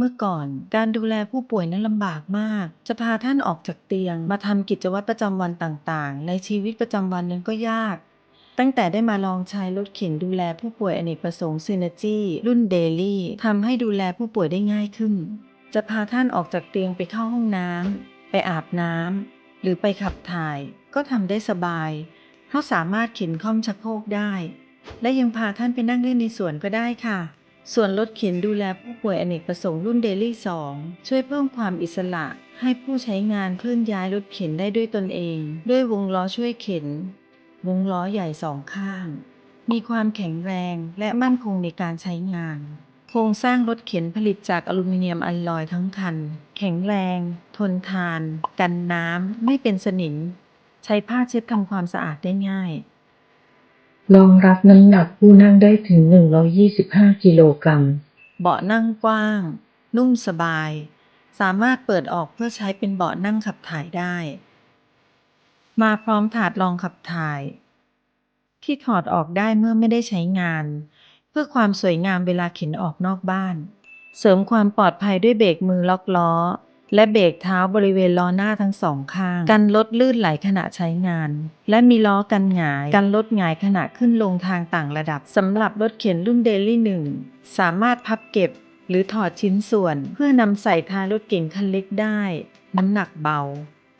เมื่อก่อนการดูแลผู้ป่วยนั้นลำบากมาก จะพาท่านออกจากเตียง มาทำกิจวัตรประจำวันต่างๆ ในชีวิตประจำวันนั้นก็ยาก ตั้งแต่ได้มาลองใช้รถเข็นดูแลผู้ป่วยอเนกประสงค์ Synergy รุ่น Daily ทำให้ดูแลผู้ป่วยได้ง่ายขึ้น จะพาท่านออกจากเตียงไปเข้าห้องน้ำไปอาบน้ำหรือไปขับถ่าย ก็ทำได้สบายเพราะสามารถเข็นค่อมชักโครกได้ และยังพาท่านไปนั่งเล่นในสวนก็ได้ค่ะ ส่วนรถเข็นดูแลผู้ป่วยอเนกประสงค์รุ่น Daily 2ช่วยเพิ่มความอิสระ ให้ผู้ใช้งานเคลื่อนย้ายรถเข็นได้ด้วยตนเอง ด้วยวงล้อช่วยเข็น วงล้อใหญ่สองข้าง มีความแข็งแรงและมั่นคงในการใช้งาน โครงสร้างรถเข็นผลิตจากอลูมิเนียมอลลอยทั้งคัน แข็งแรง ทนทาน กันน้ำไม่เป็นสนิมใช้ผ้าเช็ดทำความสะอาดได้ง่าย รองรับน้ำหนักผู้นั่งได้ถึง 125 กิโลกรัม เบาะนั่งกว้าง นุ่มสบาย สามารถเปิดออกเพื่อใช้เป็นเบาะนั่งขับถ่ายได้ มาพร้อมถาดรองขับถ่าย ที่ถอดออกได้เมื่อไม่ได้ใช้งาน เพื่อความสวยงามเวลาเข็นออกนอกบ้าน เสริมความปลอดภัยด้วยเบรกมือล็อกล้อ และเบรกเท้าบริเวณล้อหน้าทั้งสองข้าง กันรถลื่นไหลขณะใช้งาน และมีล้อกันหงาย กันรถหงายขณะขึ้นลงทางต่างระดับสำหรับรถเข็นรุ่นเดลี่หนึ่งสามารถพับเก็บหรือถอดชิ้นส่วน เพื่อนำใส่ท้ายรถเก๋งคันเล็กได้ น้ำหนักเบา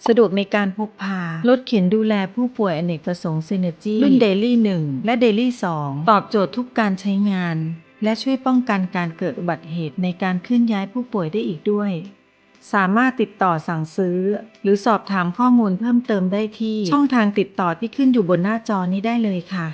สะดวกในการพกพา รถเข็นดูแลผู้ป่วยอเนกประสงค์ Synergy รุ่น Daily 1และ Daily 2ตอบโจทย์ทุกการใช้งาน และช่วยป้องกันการเกิดอุบัติเหตุในการเคลื่อนย้ายผู้ป่วยได้อีกด้วย สามารถติดต่อสั่งซื้อ หรือสอบถามข้อมูลเพิ่มเติมได้ที่ช่องทางติดต่อที่ขึ้นอยู่บนหน้าจอนี้ได้เลยค่ะ